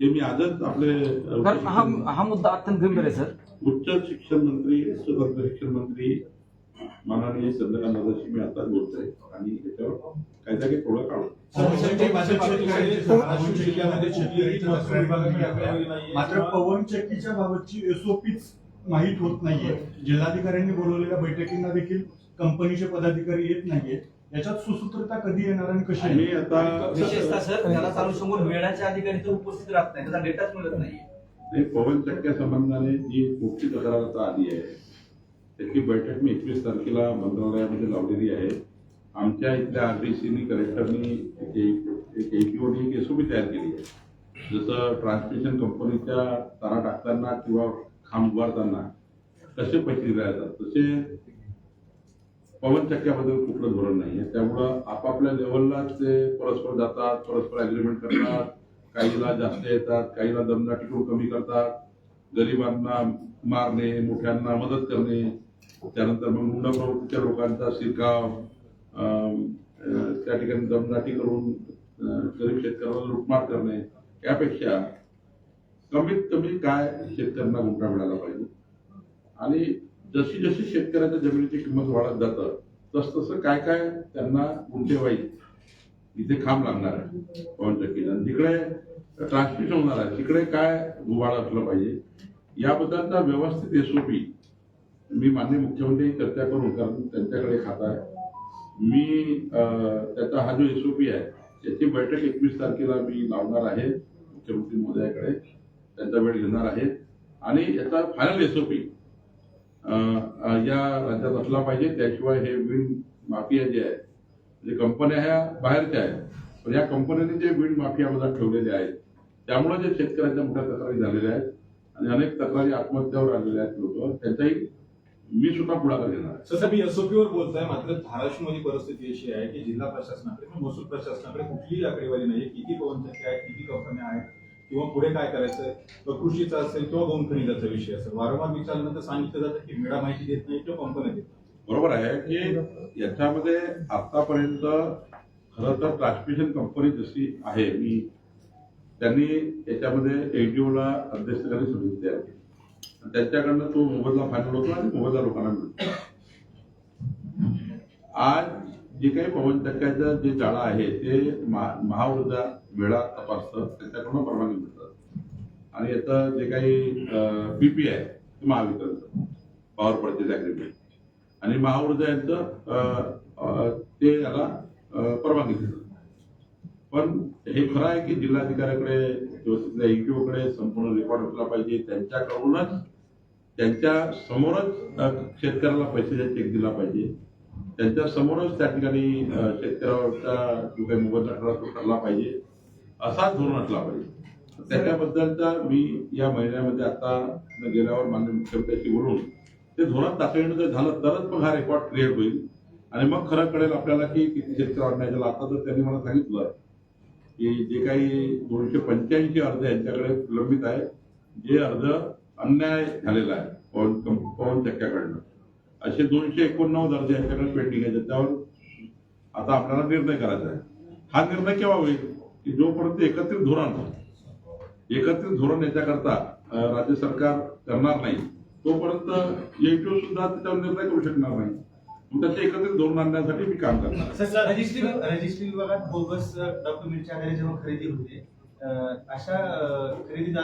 हे मी आजच आपले कारण हा हा मुद्दा अत्यंत गंभीर आहे सर उच्च शिक्षण मंत्री स्वतंत्र शिक्षण मंत्री माननीय चंद्रकांत दादाशी मी आता बोलतोय आणि याच्यावर काही जागी थोडं काढू मात्र पवन चक्कीच्या बाबतची एसओपीच माहीत होत नाहीये जिल्हाधिकाऱ्यांनी बोलवलेल्या बैठकींना देखील कंपनीचे पदाधिकारी येत नाहीये याच्यात सुसूत्रता कधी येणार आणि कशी आणि येणार? आता विशेषतः सर त्याला चालू समोर वेळाच्या अधिकारी तर उपस्थित राहत नाही त्याचा डेटाच मिळत नाही. नाही, पवन चक्क्या संबंधाने जी मोठी तक्रार आता आली आहे त्याची बैठक मी एकवीस तारखेला मंत्रालयामध्ये लावलेली आहे. आमच्या इथल्या आरडीसीनी कलेक्टरनी एक एपीओनी एक एसओपी तयार केली आहे. जसं ट्रान्समिशन कंपनीच्या तारा टाकताना किंवा खांब उभारताना कसे पैसे दिले जातात तसे पवन चक्क्याबद्दल कुठलं धोरण नाही आहे त्यामुळं आपापल्या लेवलला ते परस्पर जातात परस्पर अग्रीमेंट करतात. काहीला जास्त येतात काहीला दमदाटी करून कमी करतात. गरिबांना मारणे मोठ्यांना मदत करणे. त्यानंतर मग मुंडा प्रवृत्तीच्या लोकांचा शिरकाव त्या ठिकाणी दमदाटी करून गरीब शेतकऱ्याला लुटमार करणे. यापेक्षा कमीत कमी काय शेतकऱ्यांना गुंडा मिळाला पाहिजे? आणि जशी जशी शेतकऱ्याच्या जमिनीची किंमत वाढत जातं तस तसं काय काय त्यांना गुंठेवाई इथे खांब लागणार आहे पवन टक्केला तिकडे ट्रान्समिशन होणार आहे तिकडे काय वाढ असलं पाहिजे याबद्दलचा व्यवस्थित एसओपी मी मान्य मुख्यमंत्री चर्चा करून कारण त्यांच्याकडे खाता आहे. मी त्याचा हा जो एसओपी आहे त्याची बैठक एकवीस तारखेला मी लावणार आहे मुख्यमंत्री महोदयाकडे. त्यांचा वेळ घेणार आहे आणि याचा फायनल एसओपी या राज्यात असला पाहिजे त्याशिवाय हे विण माफिया जे आहे म्हणजे कंपन्या ह्या बाहेरच्या आहेत पण या कंपन्यांनी जे विण माफिया मधात ठेवलेले आहेत त्यामुळे जे शेतकऱ्यांच्या मोठ्या तक्रारी झालेल्या आहेत आणि अनेक तक्रारी आत्महत्यावर आलेल्या आहेत लोक त्यांचाही मी सुद्धा पुढाकार घेणार आहे. तसं मी एसओपीवर बोलतोय मात्र धाराशिवमध्ये परिस्थिती अशी आहे की जिल्हा प्रशासनाकडे किंवा महसूल प्रशासनाकडे कुठलीही आकडेवारी नाही किती पवनचक्की आहेत किती कंपन्या आहेत किंवा पुढे काय करायचं? तो कृषीचा असेल किंवा गौण खनिजाचा विषय असेल वारंवार विचारल्यानंतर सांगितलं जातं की मेळा माहिती देत नाही किंवा कंपन्या देत. बरोबर आहे की याच्यामध्ये आतापर्यंत खरं तर ट्रान्समिशन कंपनी जशी आहे मी त्यांनी याच्यामध्ये एनजीओला अध्यक्षाखाली समिती सुरू दिली आहे. त्यांच्याकडनं तो मोबदला फायनल होतो आणि मोबदला लोकांना मिळतो. आज जे काही पवन जे जाळं आहे ते महा महाऊर्जा वेळा तपासतं त्याच्याकडून परवानगी मिळतात. आणि याचं जे काही पीपी आहे ते महावितरणचं पॉवर परचेस अग्रीमेंट आणि महाऊर्जा यांचं ते याला परवानगी देतात. पण हे खरं आहे की जिल्हाधिकाऱ्याकडे किंवा तिथल्या संपूर्ण रेकॉर्ड असला पाहिजे. त्यांच्याकडूनच त्यांच्या समोरच शेतकऱ्याला पैसे चेक दिला पाहिजे. त्यांच्या समोरच त्या ठिकाणी शेतकऱ्यावरचा जो काही मोबदला ठरला तो ठरला पाहिजे असाच धोरण असला पाहिजे. त्याच्याबद्दलचा मी या महिन्यामध्ये आता गेल्यावर माननीय मुख्यमंत्र्यांशी बोलून ते धोरण तातडीनं जर झालं तरच मग हा रेकॉर्ड क्रिएट होईल. आणि मग खरं कळेल आपल्याला की किती शेतकरी नाही झाला आता तर त्यांनी मला सांगितलं की जे काही दोनशे पंच्याऐंशी अर्ज यांच्याकडे प्रलंबित आहे जे अर्ज अन्याय झालेला आहे पवन कंप- पवन चक्क्याकडनं. असे दोनशे एकोणनव्वद अर्ज यांच्याकडे पेंडिंग आहे त्याच्यावर आता आपल्याला निर्णय करायचा आहे. हा निर्णय केव्हा होईल? की जोपर्यंत एकत्रित धोरण एकत्रित धोरण याच्याकरता राज्य सरकार करणार नाही तोपर्यंत एटीओ सुद्धा त्याच्यावर निर्णय करू शकणार नाही. मग त्याचे एकत्रित धोरण आणण्यासाठी मी काम करणार रजिस्ट्री रजिस्ट्री विभागात बोगस डॉक्युमेंटच्या आधारे जेव्हा खरेदी होते. अशा अं, खरेदीदार